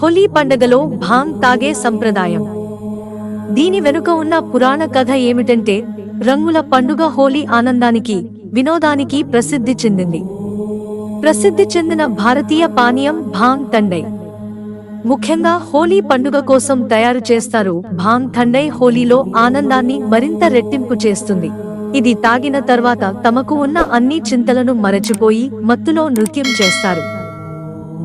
హోలీ పండగలో భాంగ్ తాగే సంప్రదాయం. దీని వెనుక ఉన్న పురాణ కథ ఏమిటంటే రంగుల పండుగ హోలీ ఆనందానికి వినోదానికి ప్రసిద్ధి చెందింది. ప్రసిద్ధి చెందిన భారతీయ పానీయం భాంగ్ తండై. ముఖ్యంగా హోలీ పండుగ కోసం తయారు చేస్తారు భాంగ్ థండై హోలీలో ఆనందాన్ని మరింత రెట్టింపు చేస్తుంది. ఇది తాగిన తర్వాత తమకు ఉన్న అన్ని చింతలను మరచిపోయి మత్తులో నృత్యం చేస్తారు.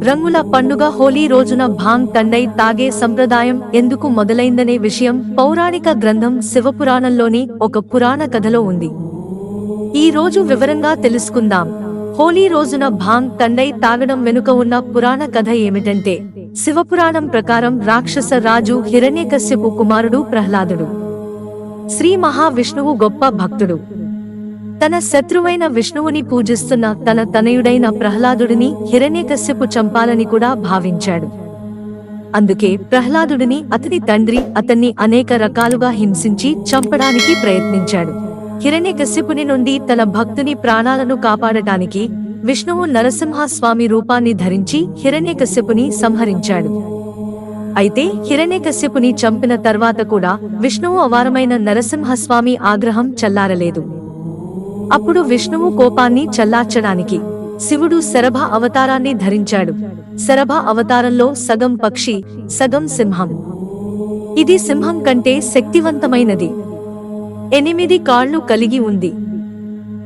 రంగుల పండుగ హోలీ రోజున భాంగ్ తండై తాగే సంప్రదాయం ఎందుకు మొదలైందనే విషయం పౌరాణిక గ్రంథం శివపురాణంలోని ఒక పురాణ కథలో ఉంది. ఈ రోజు వివరంగా తెలుసుకుందాం. హోలీ రోజున భాంగ్ తండై తాగడం వెనుక ఉన్న పురాణ కథ ఏమిటంటే శివపురాణం ప్రకారం రాక్షస రాజు హిరణ్యకశ్యపు కుమారుడు ప్రహ్లాదుడు. శ్రీ మహావిష్ణువు గొప్ప భక్తుడు. తన శత్రువైన విష్ణువుని పూజిస్తున్న తన తనయుడైన ప్రహ్లాదుడిని హిరణ్యకశ్యపు చంపాలని కూడా భావించాడు. అందుకే ప్రహ్లాదుడిని అతని తండ్రి అతన్ని అనేక రకాలుగా హింసించి చంపడానికి ప్రయత్నించాడు. హిరణ్యకశ్యపుని నుండి తన భక్తుని ప్రాణాలను కాపాడటానికి విష్ణువు నరసింహస్వామి రూపాన్ని ధరించి హిరణ్యకశ్యపుని సంహరించాడు. అయితే హిరణ్యకశ్యపుని చంపిన తర్వాత కూడా విష్ణువు అవారమైన నరసింహస్వామి ఆగ్రహం చల్లారలేదు. అప్పుడు విష్ణువు కోపాన్ని చల్లార్చడానికి శివుడు శరభ అవతారాన్ని ధరించాడు. శరభ అవతారంలో సగం పక్షి సగం సింహం. ఇది సింహం కంటే శక్తివంతమైనది. ఎనిమిది కాళ్ళు కలిగి ఉంది.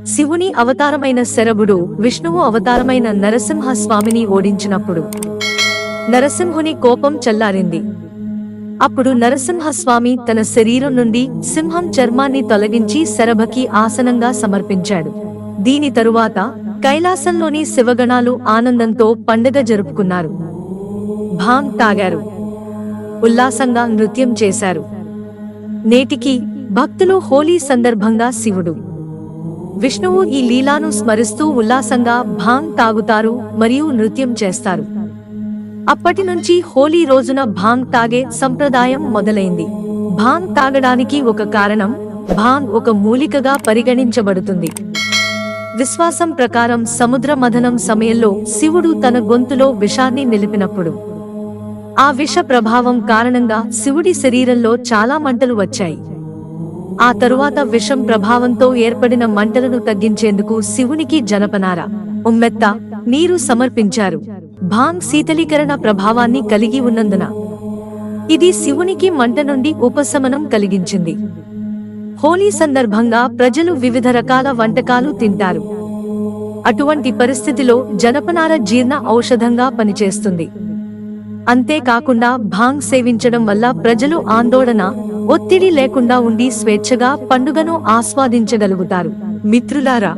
శివుని అవతారమైన శరభుడు విష్ణువు అవతారమైన నరసింహ స్వామిని ఓడించినప్పుడు నరసింహుని కోపం చల్లారింది. అప్పుడు నరసింహస్వామి తన శరీరం నుండి సింహం చర్మాన్ని తొలగించి శరభకి ఆసనంగా సమర్పించాడు. దీని తరువాత కైలాసంలోని శివగణాలు ఆనందంతో పండగ జరుపుకున్నారు. భాంగ్ తాగారు. ఉల్లాసంగా నృత్యం చేశారు. నేటికి భక్తులు హోలీ సందర్భంగా శివుడు. విష్ణువు ఈ లీలాను స్మరిస్తూ ఉల్లాసంగా భాంగ్ తాగుతారు మరియు నృత్యం చేస్తారు. అప్పటి నుంచి హోలీ రోజున భాంగ్ తాగే సంప్రదాయం మొదలైంది. భాంగ్ తాగడానికి ఒక కారణం భాంగ్ ఒక మూలికగా పరిగణించబడుతుంది. విశ్వాసం ప్రకారం సముద్ర మథనం సమయంలో శివుడు తన గొంతులో విషాన్ని నిలిపినప్పుడు. ఆ విష ప్రభావం కారణంగా శివుడి శరీరంలో చాలా మంటలు వచ్చాయి. ఆ తరువాత విషం ప్రభావంతో ఏర్పడిన మంటలను తగ్గించేందుకు శివునికి జనపనార ఉమ్మెత్త నీరు సమర్పించారు. భాంగ్ శీతలీకరణ ప్రభావాన్ని కలిగి ఉన్నందున ఇది శివునికి మంట నుండి ఉపశమనం కలిగించింది. హోలీ సందర్భంగా ప్రజలు వివిధ రకాల వంటకాలు తింటారు. అటువంటి పరిస్థితిలో జనపనార జీర్ణ ఔషధంగా పనిచేస్తుంది. అంతేకాకుండా భాంగ్ సేవించడం వల్ల ప్రజలు ఆందోళన ఒత్తిడి లేకుండా ఉండి స్వేచ్ఛగా పండుగను ఆస్వాదించగలుగుతారు. మిత్రులారా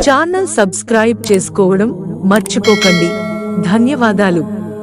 ఛానల్ సబ్స్క్రైబ్ చేసుకోవడం మర్చిపోకండి. ధన్యవాదాలు.